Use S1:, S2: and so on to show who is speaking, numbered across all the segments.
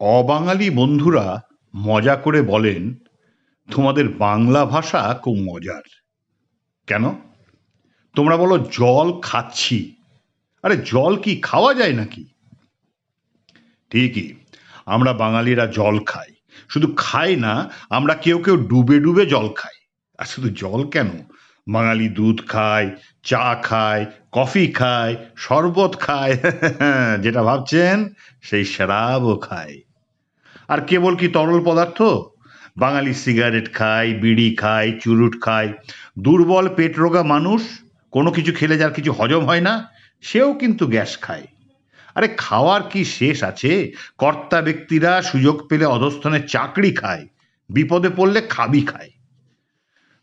S1: অবাঙালি বন্ধুরা মজা করে বলেন, তোমাদের বাংলা ভাষা খুব মজার। কেন? তোমরা বলো, জল খাচ্ছি। আরে, জল কি খাওয়া যায় নাকি? ঠিকই, আমরা বাঙালিরা জল খাই। শুধু খাই না, আমরা কেউ কেউ ডুবে ডুবে জল খাই। আর শুধু জল কেন? বাঙালি দুধ খায়, চা খায়, কফি খায়, শরবত খায়, যেটা ভাবছেন, সেই শরাবও খায়। আর কেবল কি তরল পদার্থ? বাঙালি সিগারেট খায়, বিড়ি খায়, চুরুট খায়। দুর্বল পেট রোগা মানুষ, কোনো কিছু খেলে যার কিছু হজম হয় না, সেও কিন্তু গ্যাস খায়। আরে খাওয়ার কি শেষ আছে? কর্তা ব্যক্তিরা সুযোগ পেলে অধস্থনে চাকরি খায়, বিপদে পড়লে খাবি খায়।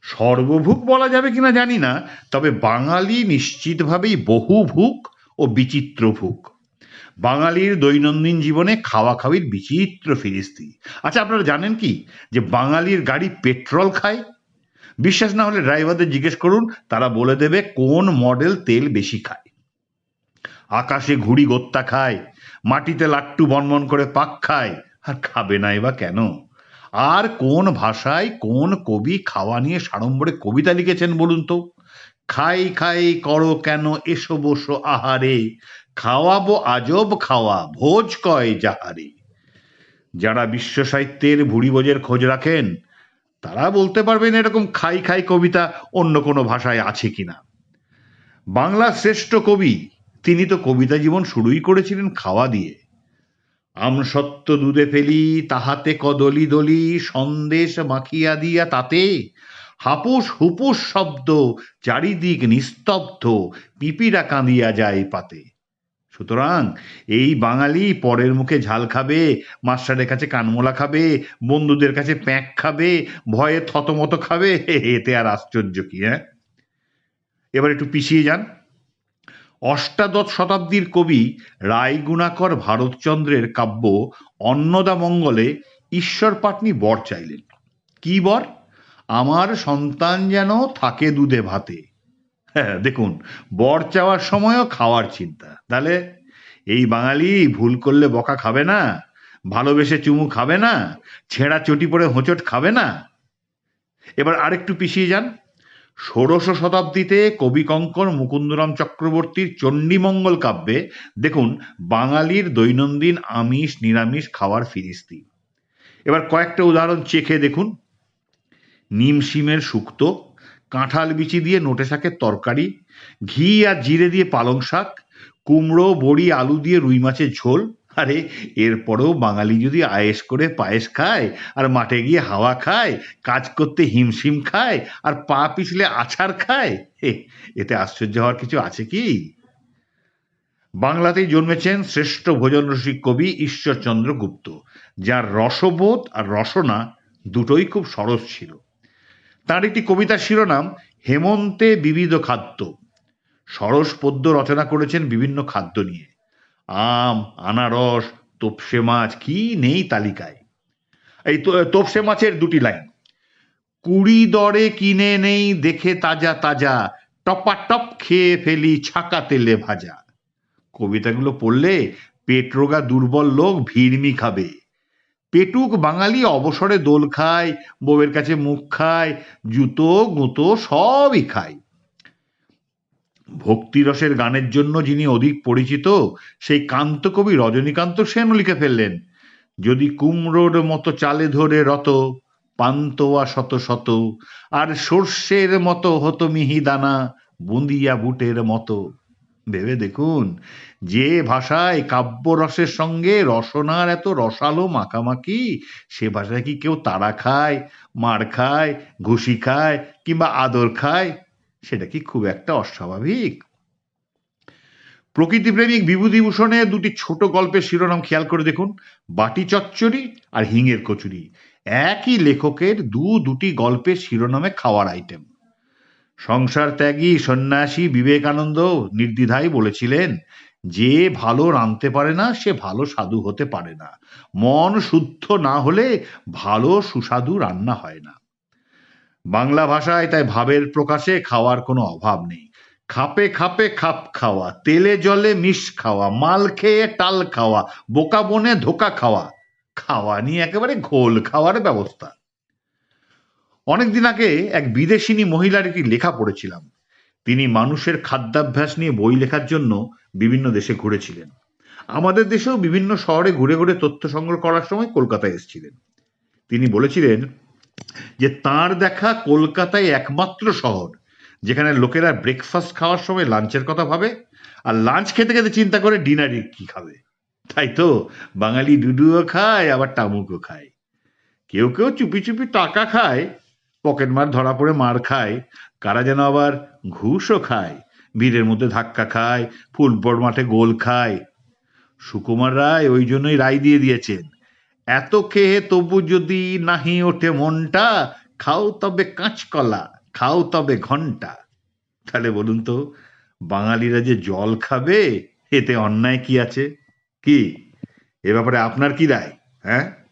S1: সর্বভুক বলা যাবে কিনা জানি না, তবে বাঙালি নিশ্চিতভাবেই বহু বহুভুক ও বিচিত্র ভুক বাঙালির দৈনন্দিন জীবনে খাওয়া খাওয়ির বিচিত্র ফিরিস্তি। আচ্ছা আপনারা জানেন কি যে বাঙালির গাড়ি পেট্রোল খায়? বিশ্বাস না হলে ড্রাইভারদের জিজ্ঞেস করুন, তারা বলে দেবে কোন মডেল তেল বেশি খায়। আকাশে ঘুড়ি গোত্তা খায়, মাটিতে লাট্টু বনবন করে পাক খায়, আর খাবে নাই বা কেন? আর কোন ভাষায় কোন কবি খাওয়া নিয়ে সাড়ম্বরে কবিতা লিখেছেন বলুন তো? খাই খাই, করো কেন, এসো, বসো, আহারে খাওয়াবো আজব খাওয়া, ভোজ কয় যাহারে। যারা বিশ্ব সাহিত্যের ভুড়ি ভোজের খোঁজ রাখেন, তারা বলতে পারবেন এরকম খাই খাই কবিতা অন্য কোনো ভাষায় আছে কিনা। বাংলার শ্রেষ্ঠ কবি, তিনি তো কবিতা জীবন শুরুই করেছিলেন খাওয়া দিয়ে। আমসত্ত্ব দুধে ফেলি, তাহাতে কদলি দলি, সন্দেশ মাখিয়া দিয়া তাতে হাপুস হুপুস শব্দ, চারিদিক নিস্তব্ধ পিপিরা কাঁদিয়া যায় পাতে। সুতরাং এই বাঙালি পরের মুখে ঝাল খাবে, মাস্টারের কাছে কানমোলা খাবে, বন্ধুদের কাছে প্যাঁক খাবে, ভয়ে থতমত খাবে এতে আর আশ্চর্য কি হ্যাঁ? এবার একটু পিছিয়ে যান। অষ্টাদশ শতাব্দীর কবি রায়গুণাকর ভারতচন্দ্রের কাব্য অন্নদামঙ্গলে ঈশ্বর পাটনি বর চাইলেন। কি বর? আমার সন্তান যেন থাকে দুধে ভাতে। হ্যাঁ দেখুন, বর চাওয়ার সময়ও খাওয়ার চিন্তা। তাহলে এই বাঙালি ভুল করলে বকা খাবে না, ভালোবেসে চুমু খাবে না, ছেঁড়া চটি পরে হোঁচট খাবে না। এবার আরেকটু পিছিয়ে যান। ষোড়শ শতাব্দীতে কবি কঙ্কর মুকুন্দরাম চক্রবর্তীর চণ্ডীমঙ্গল কাব্যে দেখুন বাঙালির দৈনন্দিন আমিষ, নিরামিষ খাওয়ার ফিরিস্তি। এবার কয়েকটা উদাহরণ চেখে দেখুন। নিম শিমের শুক্তো, কাঁঠাল বিচি দিয়ে নোটে শাকের তরকারি, ঘি আর জিরে দিয়ে পালং শাক কুমড়ো বড়ি আলু দিয়ে রুই মাছের ঝোল। আরে এরপরেও বাঙালি যদি আয়েস করে পায়েস খায় আর মাঠে গিয়ে হাওয়া খায় কাজ করতে হিমশিম খায় আর পা পিছলে আছাড় খায় হে, এতে আশ্চর্য হওয়ার কিছু আছে কি? বাংলাতেই জন্মেছেন শ্রেষ্ঠ ভোজন রসিক কবি ঈশ্বরচন্দ্র গুপ্ত যার রসবোধ আর রসনা দুটোই খুব সরস ছিল। তার একটি কবিতার শিরোনাম হেমন্তে বিবিধ খাদ্য। সরস পদ্য রচনা করেছেন বিভিন্ন খাদ্য নিয়ে। আম, আনারস, তোপসে মাছ, কি নেই তালিকায়? এই তোপসে মাছের দুটি লাইন। কুড়ি দরে কিনে নেই দেখে তাজা তাজা, টপাটপ খেয়ে ফেলি ছাকা তেলে ভাজা। কবিতাগুলো পড়লে পেট রোগা দুর্বল লোক ভিড়মি খাবে। পেটুক বাঙালি অবসরে দোল খায়, বউয়ের কাছে মুখ খায়, জুতো, গুঁতো সবই খায়। ভক্তিরসের গানের জন্য যিনি অধিক পরিচিত, সেই কান্তকবি রজনীকান্ত সেনও লিখে ফেললেন, যদি কুমড়োর মতো চালে ধরে রত, পান্তোয়া শত শত, আর সর্ষের মতো হতো মিহিদানা বুন্দিয়া বুটের মতো। ভেবে দেখুন, যে ভাষায় কাব্যরসের সঙ্গে রসনার এত রসালো মাখামাখি, সে ভাষায় কি কেউ তাড়া খায়, মার খায়, ঘুষি খায়, কিংবা আদর খায়? সেটা কি খুব একটা অস্বাভাবিক? প্রকৃতিপ্রেমিক বিভূতিভূষণের দুটি ছোট গল্পের শিরোনাম খেয়াল করে দেখুন। বাটি চচ্চড়ি আর হিঙের কচুরি। একই লেখকের দু দুটি গল্পের শিরোনামে খাওয়ার আইটেম সংসার ত্যাগী, সন্ন্যাসী বিবেকানন্দ নির্দ্বিধায় বলেছিলেন, যে ভালো রাঁধতে পারে না, সে ভালো সাধু হতে পারে না। মন শুদ্ধ না হলে ভালো সুস্বাদু রান্না হয় না। বাংলা ভাষায়, তাই ভাবের প্রকাশে খাওয়ার কোনো অভাব নেই। খাপে খাপে খাপ খাওয়া, তেলে জলে মিশ খাওয়া, মাল খেয়ে টাল খাওয়া, বোকা বনে ধোকা খাওয়া খাওয়া নিয়ে একেবারে ঘোল খাওয়ার ব্যবস্থা। অনেকদিন আগে এক বিদেশিনী মহিলার একটি লেখা পড়েছিলাম। তিনি মানুষের খাদ্যাভ্যাস নিয়ে বই লেখার জন্য বিভিন্ন দেশে ঘুরেছিলেন। আমাদের দেশেও বিভিন্ন শহরে ঘুরে ঘুরে তথ্য সংগ্রহ করার সময় কলকাতায় এসেছিলেন। তিনি বলেছিলেন যে তার দেখা কলকাতায় একমাত্র শহর, যেখানে লোকেরা ব্রেকফাস্ট খাওয়ার সময় লাঞ্চের কথা ভাবে আর লাঞ্চ খেতে খেতে চিন্তা করে ডিনারে কি খাবে। তাই তো, বাঙালি ডুডুও খায়, আবার টামুকও খায়। কেউ কেউ চুপি চুপি টাকা খায় পকেট মার ধরা পড়ে মার খায়, কারা যেন আবার ঘুষও খায়, ভিড়ের মধ্যে ধাক্কা খায়, ফুটবল মাঠে গোল খায়। সুকুমার রায় ওই জন্যই রায় দিয়ে দিয়েছেন। এত খেয়ে তবু যদি নাহি ওঠে মনটা, খাও তবে কাঁচকলা, খাও তবে ঘণ্টা। তাহলে বলুন তো, বাঙালিরা যে জল খাবে, এতে অন্যায় কি আছে? কি? এ ব্যাপারে আপনার কি রায়? হ্যাঁ?